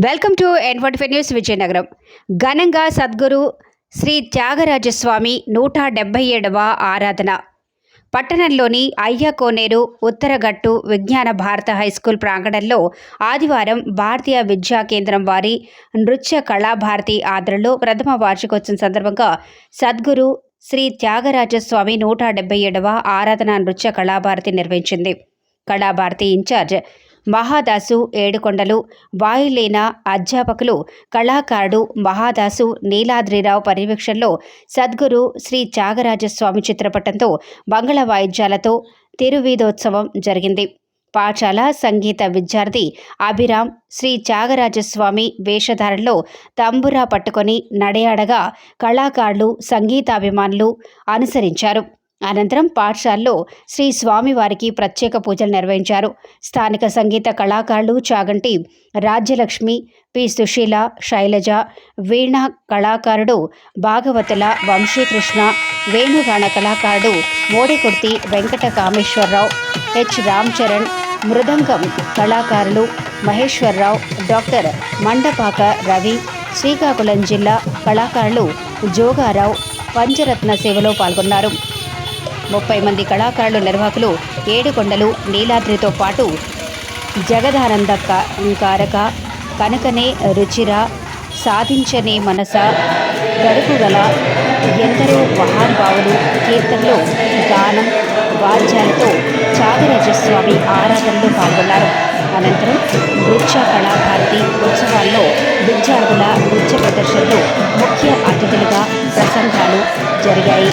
Welcome to N news Vizianagaram. ఘనంగా సద్గురు శ్రీ త్యాగరాజస్వామి నూట డెబ్బై ఏడవ ఆరాధన. పట్టణంలోని అయ్య కోనేరు ఉత్తరగట్టు విజ్ఞాన భారత హైస్కూల్ ప్రాంగణంలో ఆదివారం భారతీయ విద్యా కేంద్రం వారి నృత్య కళాభారతి ఆదరణలో ప్రథమ వార్షికోత్సవం సందర్భంగా సద్గురు శ్రీ త్యాగరాజస్వామి నూట డెబ్బై ఏడవ ఆరాధన నృత్య కళాభారతి నిర్వహించింది. కళాభారతి ఇన్ఛార్జ్ మహాదాసు ఏడుకొండలు వాయులేన అధ్యాపకులు కళాకారుడు మహాదాసు నీలాద్రిరావు పర్యవేక్షణలో సద్గురు శ్రీ త్యాగరాజస్వామి చిత్రపటంతో మంగళ వాయిద్యాలతో తిరువీధోత్సవం జరిగింది. పాఠశాల సంగీత విద్యార్థి అభిరామ్ శ్రీ త్యాగరాజస్వామి వేషధారణలో తంబురా పట్టుకొని నడయాడగా కళాకారులు సంగీతాభిమానులు అనుసరించారు. అనంతరం పాఠశాలలో శ్రీ స్వామివారికి ప్రత్యేక పూజలు నిర్వహించారు. స్థానిక సంగీత కళాకారులు చాగంటి రాజ్యలక్ష్మి పి. సుశీల శైలజ వీణ కళాకారుడు భాగవతుల వంశీకృష్ణ వేణుగాన కళాకారుడు మోడికుర్తి వెంకట కామేశ్వరరావు హెచ్. రామ్ చరణ్ మృదంగం కళాకారులు మహేశ్వరరావు డాక్టర్ మండపాక రవి శ్రీకాకుళం జిల్లా కళాకారులు జోగారావు పంచరత్న సేవలో పాల్గొన్నారు. ముప్పై మంది కళాకారులు నిర్వాహకులు ఏడుకొండలు నీలాద్రితో పాటు జగదానంద కారక కనకనే రుచిర సాధించనే మనస గడుపు గల ఎందరో మహానుభావులు కీర్తనలు గానం వాద్యాలతో చాగరాజస్వామి ఆరాధనలో పాల్గొన్నారు. అనంతరం నృత్య కళాభారతి ఉత్సవాల్లో విద్యార్థుల నృత్య ప్రదర్శనలు ముఖ్య అతిథులుగా ప్రసంగాలు జరిగాయి.